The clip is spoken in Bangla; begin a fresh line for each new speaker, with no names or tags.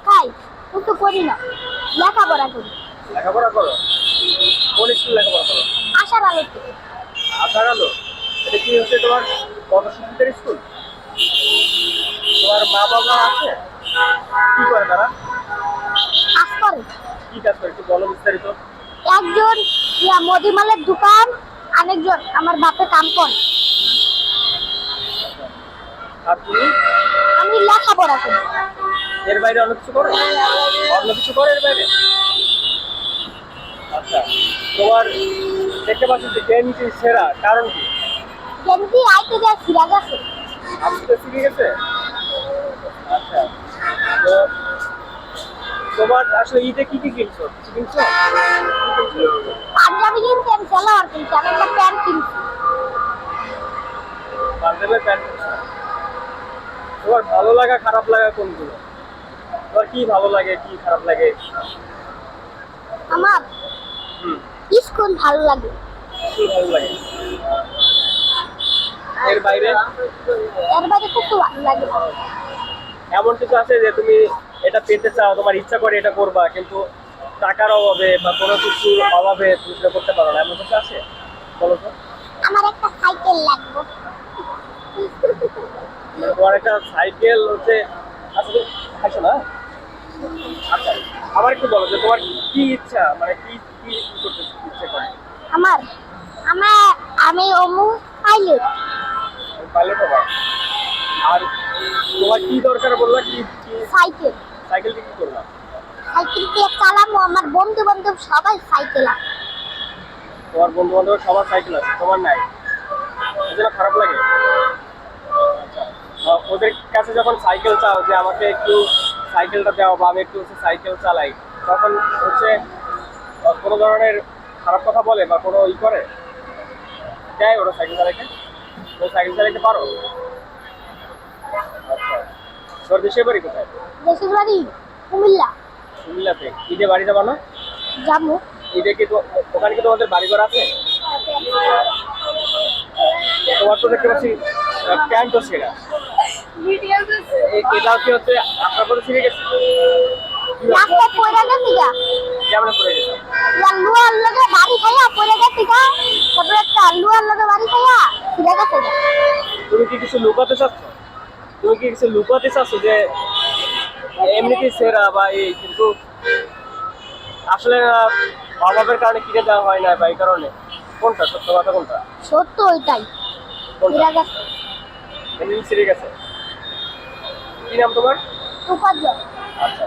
করি না। লেখাপড়া করি।
লেখাপড়া করো? কোন স্কুল লেখাপড়া করো?
আশার আলো
আশার আলো? এটা কি হচ্ছে তোমার পদশিক্ষিতের স্কুল? তোমার মা বাবা আছে? কি করে তারা?
কাজ করে।
কি কাজ করে? একটু বলো বিস্তারিত।
একজন ইয়া মদিমালের দোকান আরেকজন আমার বাপে কাম করে।
আর তুমি?
আমি লেখাপড়া করি।
এর বাইরে অন্য কিছু করো? অন্য কিছু করো এর বাইরে? আচ্ছা তোমার দেখতে পাচ্ছি যে গেমটি সেরা কারণ কি?
যেমনি আইতে ফিরা গেছে
শিখে গেছে? আচ্ছা তো তোমার আসলে ঈদে কি কি কিনছো কিনছো?
পাঞ্জাবি কিনছি আমি সালোয়ার কিনছি আমি একটা প্যান্ট কিনছি।
পাঞ্জাবের প্যান্ট কিনছো? তোমার ভালো লাগা খারাপ লাগা কোনগুলো? কি ভালো লাগে কি খারাপ লাগে?
আমার স্কুল ভালো লাগে।
কি ভালো লাগে। এর বাইরে?
এর বাইরে খুব ভালো লাগে।
এমন কিছু আছে যে তুমি এটা পেতে চাও তোমার ইচ্ছা করে এটা করবা কিন্তু টাকার অভাবে বা কোনো কিছুর অভাবে তুমি সেটা করতে পারো না? এমন কিছু আছে? বলো তো।
আমার একটা সাইকেল লাগবে।
তোমার একটা সাইকেল হচ্ছে আচ্ছা না? আচ্ছা আমার একটু বলো যে তোমার কি ইচ্ছা মানে কি কি করতে ইচ্ছে করে?
আমার আমার আমি অমু পাইলট।
পাইলট হবা। আর তোমার কি দরকার বললা কি
সাইকেল।
সাইকেল কি করবা
সাইকেল দিয়ে চালাবো আমার বন্ধু বান্ধব সবাই সাইকেল আছে
তোমার বন্ধু বান্ধব সবার সাইকেল আছে তোমার নাই। এজন্য খারাপ লাগে? ওদের কাছে যখন সাইকেল চাও যে আমাকে একটু সাইকেলটা দেওয়া বা আমি একটু হচ্ছে সাইকেল চালাই তখন হচ্ছে কোনো ধরনের খারাপ কথা বলে বা কোনো ই করে? দেয় ওরা সাইকেল চালাইতে? তুমি সাইকেল চালাইতে পারো? আচ্ছা। তোর দেশের বাড়ি কোথায়?
দেশের বাড়ি কুমিল্লা।
কুমিল্লাতে। ঈদে বাড়ি যাবা না?
জামু
ঈদে কি তো- ওখানে কি তোমাদের বাড়ি ঘর আছে? তোমার তো দেখতে পাচ্ছি প্যান্টও এ- এটা কি হচ্ছে? আপনার পরে ছিঁড়ে গেছে?
রাস্তায় পড়ে গেছি গা।
কেমন পড়ে গেছে?
আলু আর বাড়ি খাইয়া পড়ে গেছি গা। তারপরে একটা আলু আর লগে বাড়ি খাইয়া ফিরে গেছে গা।
তুমি কি কিছু লুকাতে চাচ্ছ? তুমি কি কিছু লুকাতে চাচ্ছ যে এমনিতেই সেরা বা এই কিন্তু আসলে অভাবের কারণে কিনে দেওয়া হয় না বা এই কারণে? কোনটা? সত্য কথা কোনটা?
সত্য ওইটাই।
কোনটা? ছিঁড়ে গেছে? কি নাম তোমার?
উপার্জন
আচ্ছা।